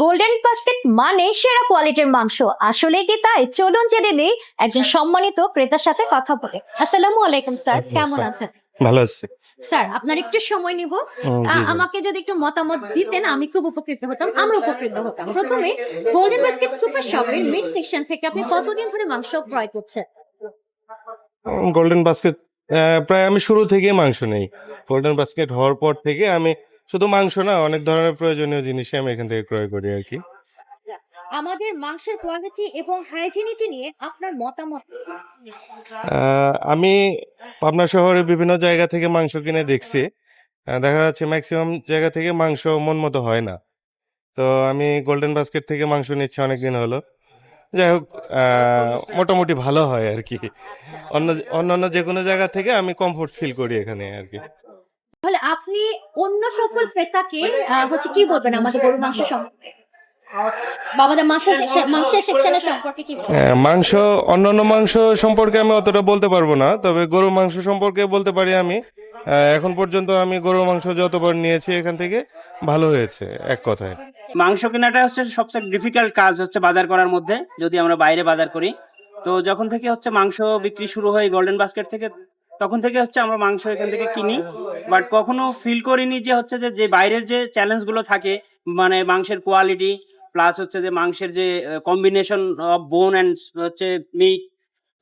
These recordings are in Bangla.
গোল্ডেন বাস্কেট মানে সেরা কোয়ালিটির মাংস। আসলে কি তাই? চলুন জেনে নেই একজন সম্মানিত ক্রেতার সাথে কথা বলে। আসসালামু আলাইকুম স্যার। কেমন। আছেন? ভালো আছে। স্যার আপনার একটু সময় নিব। আমাকে যদি একটু মতামত দিতেন আমি খুব উপকৃত হতাম আমরা উপকৃত হতাম। প্রথমে গোল্ডেন বাস্কেট সুপার শপের মিড সেকশন থেকে আপনি কতদিন ধরে মাংস ক্রয় করছেন? গোল্ডেন বাস্কেট প্রায় আমি শুরু থেকেই মাংস নেই। গোল্ডেন বাস্কেট হওয়ার পর থেকে আমি শুধু মাংস না অনেক ধরনের প্রয়োজনীয় জিনিসই আমি এখান থেকে ক্রয় করি আর কি। আমাদের মাংসের কোয়ালিটি এবং হাইজিনিটি নিয়ে আপনার মতামত আমি পাবনা শহরে বিভিন্ন জায়গা থেকে মাংস কিনে দেখছি। দেখা যাচ্ছে ম্যাক্সিমাম জায়গা থেকে মাংস মন মতো হয় না। তো আমি গোল্ডেন বাস্কেট থেকে মাংস নিচ্ছি অনেকদিন হলো। যাই হোক মোটামুটি ভালো হয় আর কি। অন্য অন্যান্য যে কোনো জায়গা থেকে আমি কমফোর্ট ফিল করি এখানে আর কি। তাহলে আপনি অন্য সকল ক্রেতাকে হচ্ছে কি বলবেন আমাদের গরু মাংস সম্পর্কে? বলবেন? হ্যাঁ, মাংস অন্যান্য মাংস সম্পর্কে আমি অতটা বলতে পারব না তবে গরু মাংস সম্পর্কে বলতে পারি আমি। এখন পর্যন্ত আমি গরু মাংস যতবার নিয়েছি এখান থেকে ভালো হয়েছে এক কথায়। মাংস কেনাটা হচ্ছে সবচেয়ে ডিফিকাল্ট কাজ হচ্ছে বাজার করার মধ্যে যদি আমরা বাইরে বাজার করি। তো যখন থেকে হচ্ছে মাংস বিক্রি শুরু হয় গোল্ডেন বাস্কেট থেকে তখন থেকে হচ্ছে আমরা মাংস এখান থেকে কিনি। বাট কখনো ফিল করিনি যে হচ্ছে যে যে বাইরের যে চ্যালেঞ্জগুলো থাকে মানে মাংসের কোয়ালিটি প্লাস হচ্ছে যে মাংসের যে কম্বিনেশন অফ বোন অ্যান্ড হচ্ছে মিট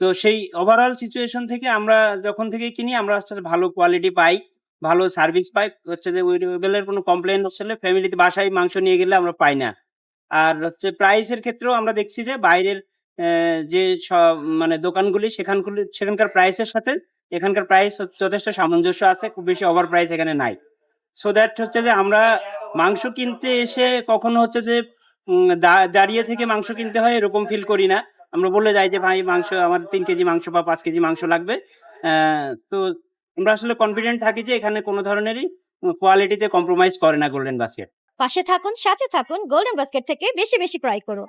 তো সেই ওভারঅল সিচুয়েশন থেকে আমরা যখন থেকে কিনি, আমরা হচ্ছে ভালো কোয়ালিটি পাই, ভালো সার্ভিস পাই। হচ্ছে যে ওই কোনো কমপ্লেন হচ্ছে ফ্যামিলিতে বাসায় মাংস নিয়ে গেলে আমরা পাই না। আর হচ্ছে প্রাইসের ক্ষেত্রেও আমরা দেখছি যে বাইরের যে সব মানে দোকানগুলি, সেখানগুলি, সেখানকার প্রাইসের সাথে এখানকার প্রাইস যথেষ্ট সামঞ্জস্য আছে, খুব বেশি ওভার প্রাইস এখানে নাই। সো দ্যাট হচ্ছে যে আমরা মাংস কিনতে এসে কখনো হচ্ছে যে দাঁড়িয়ে থেকে মাংস কিনতে হয় এরকম ফিল করি না। আমরা বলে যাই যে, ভাই, মাংস, আমার তিন কেজি মাংস বা পাঁচ কেজি মাংস লাগবে। তো আমরা আসলে কনফিডেন্ট থাকি যে এখানে কোনো ধরনেরই কোয়ালিটিতে কম্প্রোমাইজ করে না গোল্ডেন বাস্কেট পাশে থাকুন, সাথে থাকুন গোল্ডেন বাস্কেট থেকে বেশি বেশি ক্রয় করুন।